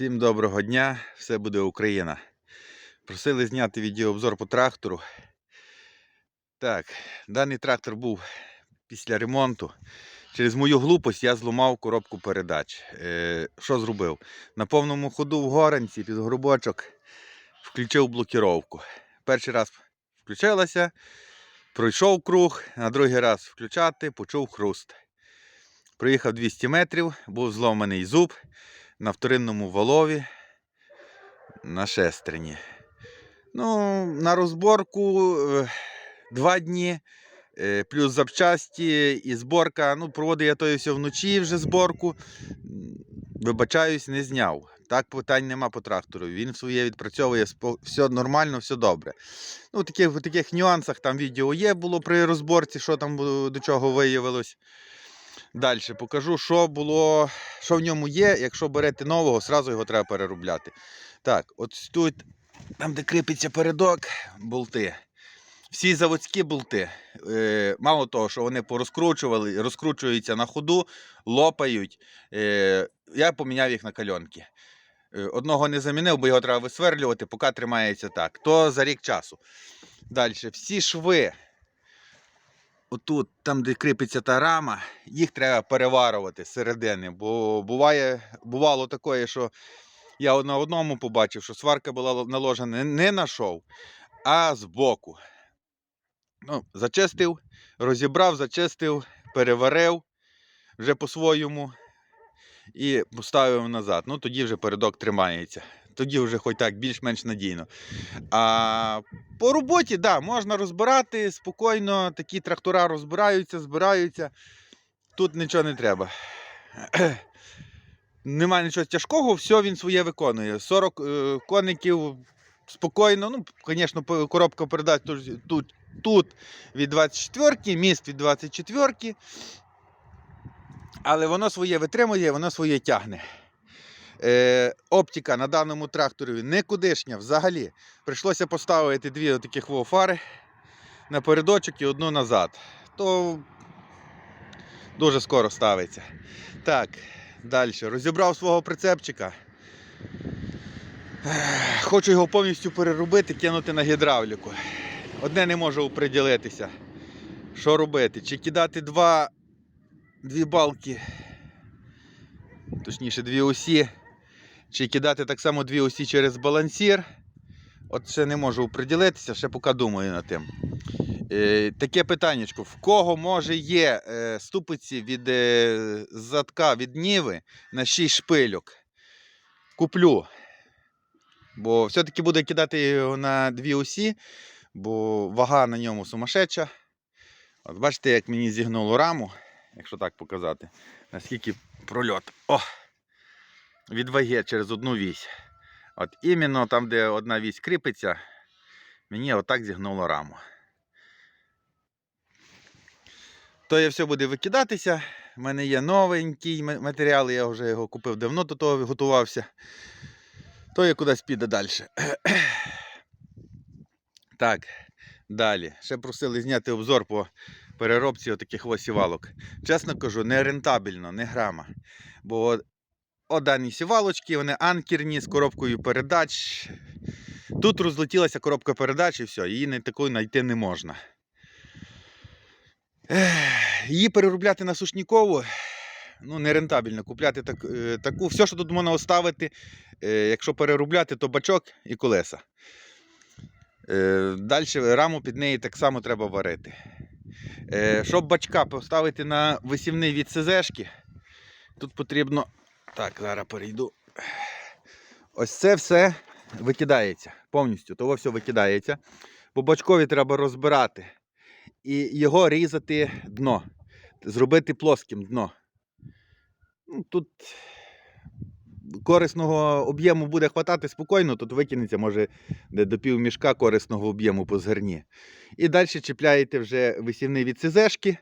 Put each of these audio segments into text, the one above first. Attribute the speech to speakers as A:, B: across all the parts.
A: Всім доброго дня, все буде Україна. Просили зняти відеообзор по трактору. Так, даний трактор був після ремонту. Через мою глупость я зламав коробку передач. Е, що зробив? На повному ходу в горанці під горбочок включив блокіровку. Перший раз включилася, пройшов круг, на другий раз включати, почув хруст. Проїхав 200 метрів, був зломаний зуб на вторинному валові на шестерні. Ну, на розборку е, два дні, е, плюс запчасті і зборка. Ну, проводив я то все вночі вже зборку. Вибачаюсь, не зняв. Так питань нема по трактору. Він своє відпрацьовує, все нормально, все добре. Ну, таких, таких нюансах там відео є було при розборці, що там до чого виявилось. Далі покажу, що було, що в ньому є. Якщо берете нового, сразу його треба переробляти. Так, от тут, там, де кріпиться передок, болти. Всі заводські болти. Е, мало того, що вони порозкручували, розкручуються на ходу, лопають. Е, я поміняв їх на кальонки. Е, одного не замінив, бо його треба висверлювати, поки тримається так. То за рік часу. Далі, всі шви отут, там, де кріпиться та рама, їх треба переварувати середини. Бо буває, бувало таке, що я на одному побачив, що сварка була наложена не на шов, а збоку. Ну, зачистив, розібрав, зачистив, переварив вже по-своєму і поставив назад. Ну, тоді вже передок тримається. Тоді вже хоч так більш-менш надійно. А по роботі, да, можна розбирати спокійно, такі трактора розбираються, збираються. Тут нічого не треба. Немає нічого тяжкого, все він своє виконує. 40 е, коників спокійно. Ну, звісно, коробка передач тут, тут від 24-ки, міст від 24-ки. Але воно своє витримує, воно своє тягне. Е, оптика на даному тракторі никудишня взагалі. Прийшлося поставити дві таких фари на передочок і одну назад. То дуже скоро ставиться. Так, далі. Розібрав свого прицепчика. Хочу його повністю переробити, кинути на гідравліку. Одне не можу оприділитися. Що робити? Чи кидати два, дві балки, точніше дві осі, чи кидати так само дві осі через балансір. От ще не можу оприділитися, ще поки думаю над тим. Е, таке питаннячко. В кого може є е, ступиці від е, задка від ніви на 6 шпильок? Куплю. Бо все-таки буду кидати його на дві осі, бо вага на ньому сумасшедша. От бачите, як мені зігнуло раму, якщо так показати, наскільки прольот. О! Від ваги через одну вісь. От іменно там, де одна вісь кріпиться, мені отак зігнуло раму. То я все буде викидатися. У мене є новенький матеріал, я вже його купив давно до того готувався. То я кудись піде далі. Так, далі. Ще просили зняти обзор по переробці отаких сівалок. Чесно кажу, не рентабельно, не грама. Бо о, дані сівалочки, вони анкерні з коробкою передач. Тут розлетілася коробка передач і все, її не такою знайти не можна. Її переробляти на сушнікову ну, нерентабельно. Купляти так, е, таку, все, що тут можна оставити, е, якщо переробляти, то бачок і колеса. Е, Далі раму під неї так само треба варити. Е, Щоб бачка поставити на висівний від СЗшки, тут потрібно. Так, зараз перейду. Ось це все викидається повністю. Того все викидається. По бачкові треба розбирати і його різати дно, зробити плоским дно. Ну, Тут корисного об'єму буде хватати спокійно, тут викинеться, може, до пів мішка корисного об'єму по зерні. І далі чіпляєте вже висівний від СЗшки.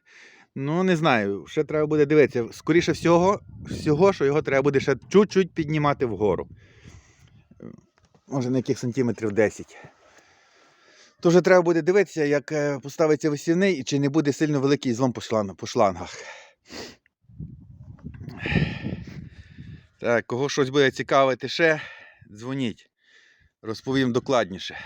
A: Ну, не знаю, ще треба буде дивитися. Скоріше всього, всього, що його треба буде ще чуть-чуть піднімати вгору. Може, на яких сантиметрів 10. То вже треба буде дивитися, як е, поставиться висівний і чи не буде сильно великий злом по шлангах. Так, кого щось буде цікавити ще, дзвоніть. Розповім докладніше.